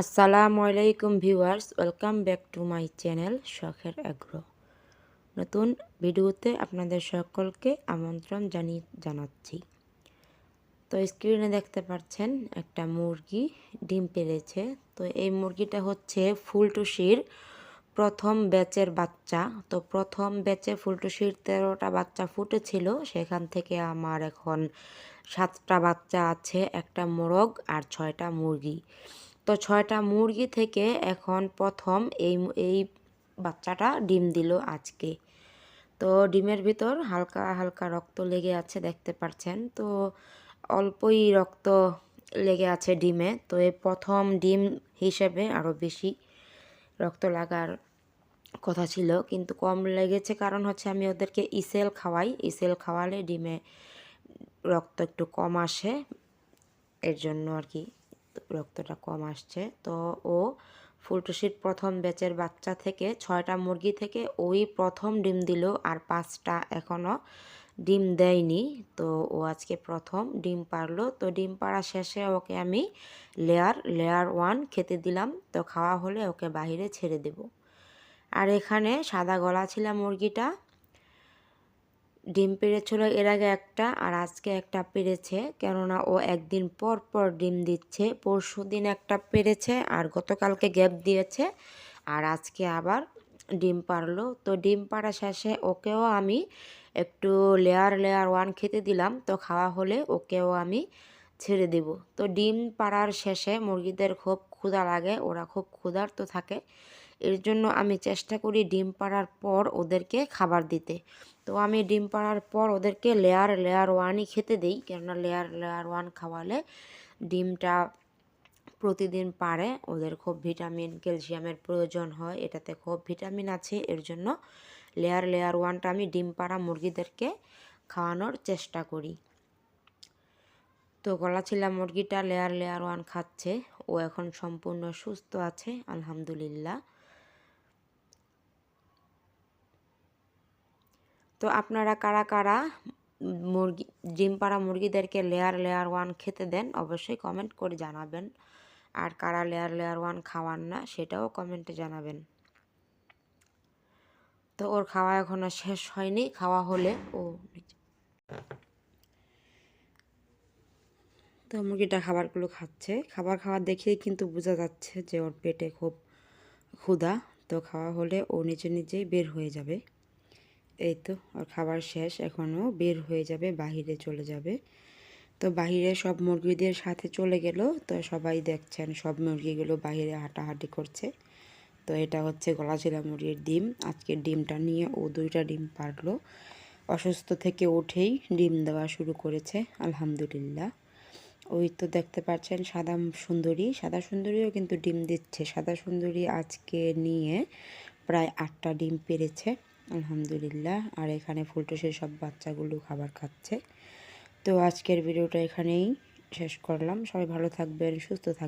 আসসালামু আলাইকুম viewers, welcome back to my channel শখের আগ্রহ নতুন ভিডিওতে আপনাদের সকলকে আমন্ত্রণ জানিয়ে জানাচ্ছি। তো স্ক্রিনে দেখতে পাচ্ছেন একটা মুরগি ডিম পেরেছে। তো এই মুরগিটা হচ্ছে ফুলটুসির প্রথম ব্যাচের বাচ্চা। তো প্রথম ব্যাচে ফুলটুসির তেরোটা বাচ্চা ফুটেছিল। সেখান থেকে আমার এখন সাতটা বাচ্চা আছে, একটা মোরগ আর ছয়টা মুরগি। তো ছয়টা মুরগি থেকে এখন প্রথম এই এই বাচ্চাটা ডিম দিল আজকে। তো ডিমের ভিতর হালকা হালকা রক্ত লেগে আছে দেখতে পাচ্ছেন তো অল্পই রক্ত লেগে আছে ডিমে। তো এই প্রথম ডিম হিসেবে আরও বেশি রক্ত লাগার কথা ছিল। কিন্তু কম লেগেছে কারণ হচ্ছে আমি ওদেরকে ইসেল খাওয়াই। ইসেল খাওয়ালে ডিমে রক্ত একটু কম আসে। এর জন্য আর কি রক্তটা কম আসছে। তো ও ফুলটুসির প্রথম ব্যাচের বাচ্চা থেকে ছয়টা মুরগি থেকে ওই প্রথম ডিম দিল আর পাঁচটা এখনও ডিম দেয়নি। তো ও আজকে প্রথম ডিম পারল। তো ডিম পাড়া শেষে ওকে আমি লেয়ার লেয়ার ওয়ান খেতে দিলাম। তো খাওয়া হলে ওকে বাহিরে ছেড়ে দেব। আর এখানে সাদা গলা ছিল মুরগিটা। ডিম পেড়েছিল এর আগে একটা আর আজকে একটা পেরেছে কেননা ও একদিন পর পর ডিম দিচ্ছে, পরশু দিন একটা পেরেছে আর গতকালকে গ্যাপ দিয়েছে আর আজকে আবার ডিম পারল তো ডিম পাড়া শেষে ওকেও আমি একটু লেয়ার লেয়ার ওয়ান খেতে দিলাম, তো খাওয়া হলে ওকেও আমি ছেড়ে দেব। তো ডিম পাড়ার শেষে মুরগিদের খুব ক্ষুধা লাগে, ওরা খুব ক্ষুধার্ত থাকে। এর জন্য আমি চেষ্টা করি ডিম পাড়ার পর ওদেরকে খাবার দিতে। তো আমি ডিম পাড়ার পর ওদেরকে লেয়ার লেয়ার ওয়ানই খেতে দিই, কেননা লেয়ার লেয়ার ওয়ান খাওয়ালে ডিমটা প্রতিদিন পারে ওদের খুব ভিটামিন ক্যালসিয়ামের প্রয়োজন হয়, এটাতে খুব ভিটামিন আছে, এর জন্য লেয়ার লেয়ার ওয়ানটা আমি ডিম পাড়া মুরগিদেরকে খাওয়ানোর চেষ্টা করি। তো গলাছিলা মুরগিটা লেয়ার লেয়ার ওয়ান খাচ্ছে, ও এখন সম্পূর্ণ সুস্থ আছে, আলহামদুলিল্লাহ। তো আপনারা কারা কারা মুরগি, ডিম পাড়া মুরগিদেরকে লেয়ার লেয়ার ওয়ান খেতে দেন, অবশ্যই কমেন্ট করে জানাবেন। আর কারা লেয়ার লেয়ার ওয়ান খাওয়ান না, সেটাও কমেন্টে জানাবেন। তো ওর খাওয়া এখনও শেষ হয়নি, খাওয়া হলে ও তো মুরগিটা খাবারগুলো খাচ্ছে। খাবার খাওয়া দেখেই কিন্তু বোঝা যাচ্ছে যে ওর পেটে খুব ক্ষুধা। তো খাওয়া হলে ও নিচে নিজেই বের হয়ে যাবে। এই তো ওর খাবার শেষ, এখনও বের হয়ে যাবে, বাহিরে চলে যাবে। তো বাহিরে সব মুরগিদের সাথে চলে গেল, তো সবাই দেখছেন সব মুরগিগুলো বাহিরে হাঁটাহাঁটি করছে। তো এটা হচ্ছে গলাচিলা মুরগির ডিম, আজকে ডিমটা নিয়ে ও দুইটা ডিম পারল। অসুস্থ থেকে উঠেই ডিম দেওয়া শুরু করেছে, আলহামদুলিল্লাহ। ওই তো দেখতে পাচ্ছেন সাদা সুন্দরী, সাদা সুন্দরীও কিন্তু ডিম দিচ্ছে। সাদা সুন্দরী আজকে নিয়ে প্রায় আটটা ডিম পেরেছে। আলহামদুলিল্লাহ। আর এখানে ফুলটুসের সব বাচ্চাগুলো খাবার খাচ্ছে। তো আজকের ভিডিওটা এখানেই শেষ করলাম। সবাই ভালো থাকবেন, সুস্থ থাকবেন।